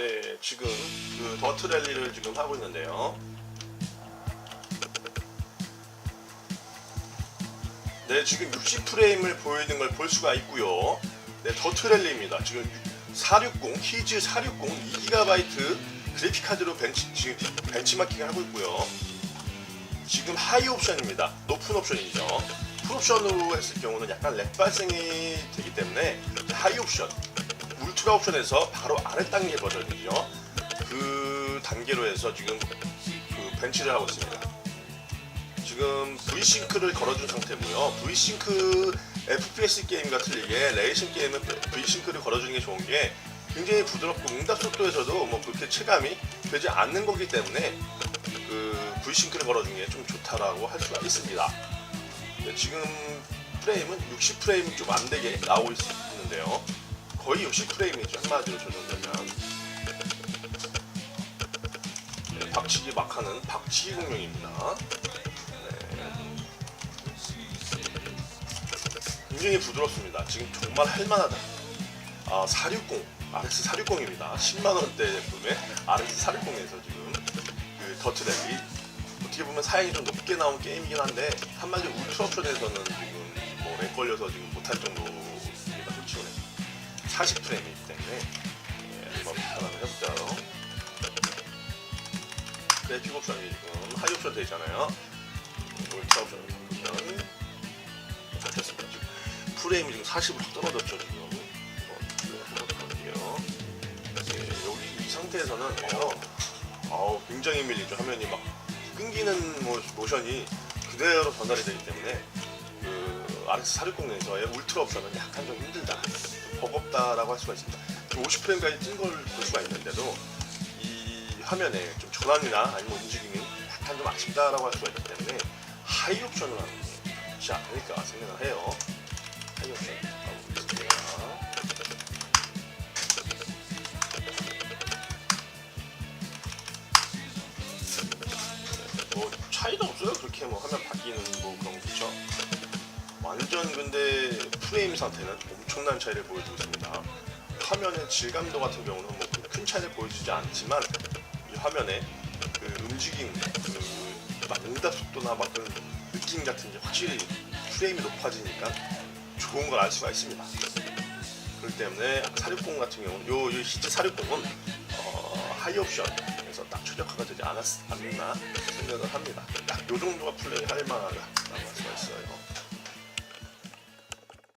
네, 지금 그 더트 랠리를 지금 하고 있는데요. 네, 지금 60프레임을 보이는 걸 볼 수가 있고요. 네, 더트 랠리입니다. 지금 460 히즈 460 2GB 그래픽 카드로 벤치 지금 벤치마킹을 하고 있고요. 지금 하이 옵션입니다. 높은 옵션이죠. 풀 옵션으로 했을 경우는 약간 렉 발생이 되기 때문에 하이 옵션, 울트라 옵션에서 바로 아래 단계 버전이죠. 그 단계로 해서 지금 그 벤치를 하고 있습니다. 지금 V싱크를 걸어준 상태고요. V싱크 FPS 게임과 틀리게 레이싱 게임은 V싱크를 걸어주는 게 좋은 게 굉장히 부드럽고 응답 속도에서도 뭐 그렇게 체감이 되지 않는 거기 때문에 그 V싱크를 걸어준 게 좀 좋다라고 할 수가 있습니다. 네, 지금 프레임은 60프레임 좀 안 되게 나오고 있, 있는데요. 거의 60프레임이죠. 한마디로 조정되면. 네, 박치기 막 하는 박치기 공룡입니다. 굉장히 부드럽습니다. 지금 정말 할만하다. 아, 460, RX 460입니다. 10만 원대 제품의 RX 460에서 지금 그 더트 랩이 어떻게 보면 사양이 좀 높게 나온 게임이긴 한데 한마디로 울트라 옵션에서는 지금 뭐렉 걸려서 지금 못할 정도입니다. 솔직히 40프레임이기 때문에 예, 한번 하나 해보자요. 네, 픽 옵션이 지금 하이 옵션 되잖아요. 울트라 옵션 보면 잡혔습니다. 지금 프레임이 지금 40으로 확 떨어졌죠 지금. 네, 여기 이 상태에서는 어, 아우 굉장히 밀리죠 화면이 막 끊기는 모, 모션이 그대로 전달이 되기 때문에 그 RX 460에서의 울트라 옵션은 약간 좀 힘들다, 좀 버겁다라고 할 수가 있습니다. 50프레임까지 찐걸볼 수가 있는데도 이 화면에 좀 전환이나 아니면 움직임이 약간 좀 아쉽다라고 할 수가 있기 때문에 하이 옵션을 하는 게 좋지 않을까 생각을 해요. 하이 옵션 가보겠습니다. 뭐 차이도 없어요. 그렇게 뭐 화면 바뀌는 뭐 그런 거 그렇죠. 완전 근데 프레임 상태는 엄청난 차이를 보여주고 있습니다. 화면의 질감도 같은 경우는 뭐 큰 차이를 보여주지 않지만 이 화면의 그 움직임, 그막 응답 속도나 막 그런 느낌 같은 게 확실히 프레임이 높아지니까 좋은 걸 알 수가 있습니다. 그렇기 때문에 460 같은 경우는 요, 요 히트 460은 어, 하이 옵션에서 딱 최적화가 되지 않았, 않나 생각을 합니다. 딱 요 정도가 플레이 할 만하다라고 할 수가 있어요.